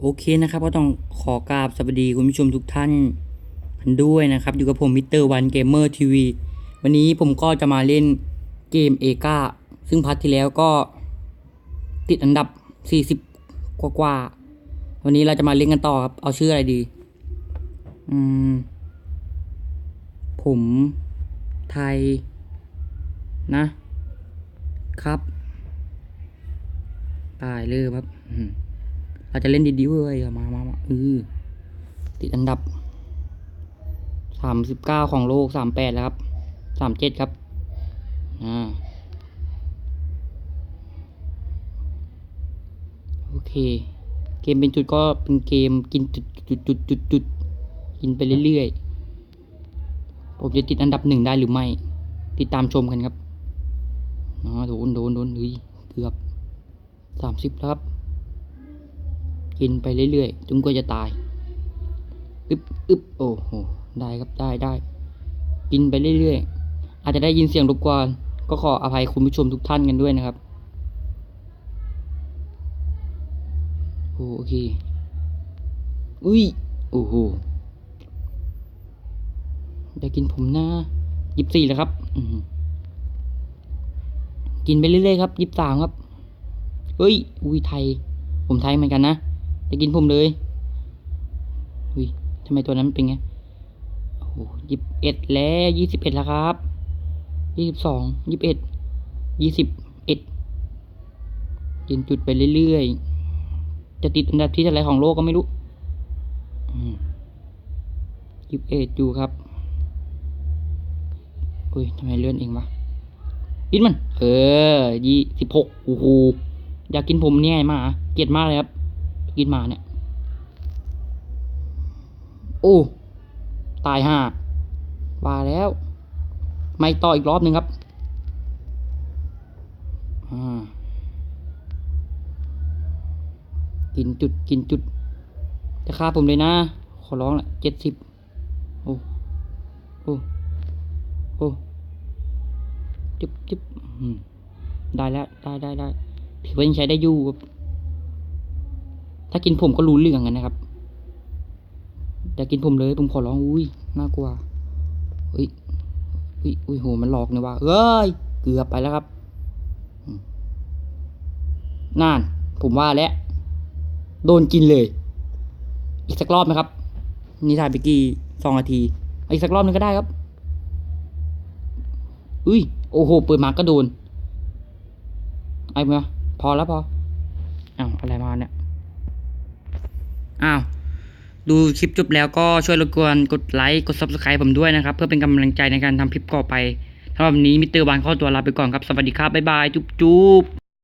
โอเคนะครับก็ต้องขอกราบสวัสดีคุณผู้ชมทุกท่านด้วยนะครับ อยู่กับผมมิสเตอร์วันเกมเมอร์ทีวีวันนี้ผมก็จะมาเล่นเกมเอกาซึ่งพัทที่แล้วก็ติดอันดับ 40 กว่ากว่าวันนี้เราจะมาเล่นกันต่อครับ เอาชื่ออะไรดี อืม ผมไทย นะ ครับตายเลยครับอืม เราจะเล่นดีๆเว้ยเอามามามาเออติดอันดับสามสิบเก้าของโลกสามแปดแล้วครับสามเจ็ดครับอ่าโอเค เกมเป็นจุดก็เป็นเกมกินจุดจุดจุดจุดจุดกินไปเรื่อยๆ ผมจะติดอันดับหนึ่งได้หรือไม่ ติดตามชมกันครับอ๋อโดนโดนโดนเฮ้ยเกือบสามสิบแล้วครับ กินไปเรื่อยๆจนกว่าจะตายอึบอึบโอ้โหได้ครับได้ได้ กินไปเรื่อยๆ อาจจะได้ยินเสียงรบกวนก็ขออภัยคุณผู้ชมทุกท่านกันด้วยนะครับโอเค อุ้ย โอ้โห ได้กินผมนะยิบสี่แล้วครับอืกินไปเรื่อยๆครับยิบสามครับ เฮ้ย อุ้ยไทย ผมไทยเหมือนกันนะ จะกินผมเลยอุ้ยทำไมตัวนั้นเป็นไงโอ้โหยี่สิบเอ็ดแล้วยี่สิบเอ็ดแล้วครับยี่สิบสองยี่สิบเอ็ดยี่สิบเอ็ดกินจุดไปเรื่อยๆ จะติดอันดับที่เท่าไรของโลกก็ไม่รู้ยี่สิบเอ็ดอยู่ครับอุ้ยทำไมเลื่อนเองวะกินมัน เออยี่สิบหกโอ้โหอยากกินผมเนี่ยมาเกลียดมากเลยครับ กินมาเนี่ย โอ้ ตายห่าว่าแล้ว ไม่ต่ออีกรอบหนึ่งครับอ่ากินจุดกินจุด จะฆ่าผมเลยนะ ขอร้องแหละเจ็ดสิบโอ้ โอ้ โอ้จุ๊บจุ๊บได้แล้ว ได้ได้ได้ถือว่ายังใช้ได้อยู่ครับ ถ้ากินผมก็รู้เรื่องกันนะครับอย่ากินผมเลยผมขอร้องอุ้ยน่ากลัวเฮ้ยอุ้ยอุ้ยโหมันหลอกเนี่ยว่าเอ้ยเกือบไปแล้วครับนั่นผมว่าแล้วโดนกินเลย อีกสักรอบไหมครับ นี่ถ่ายไปกี่สองนาทีอีกสักรอบนึงก็ได้ครับอุ้ยโอ้โหเปิดมาก็โดนไอ้เมื่อพอแล้วพออ้าวอะไรมาเนี่ย อ้าวดูคลิปจบแล้วก็ช่วยรบกวนกดไลค์กด subscribe ผมด้วยนะครับ เพื่อเป็นกำลังใจในการทำคลิปต่อไปสำหรับวันนี้มิสเตอร์บานข้อตัวลาไปก่อนครับ สวัสดีครับ บ๊ายบาย จุ๊บจุ๊บ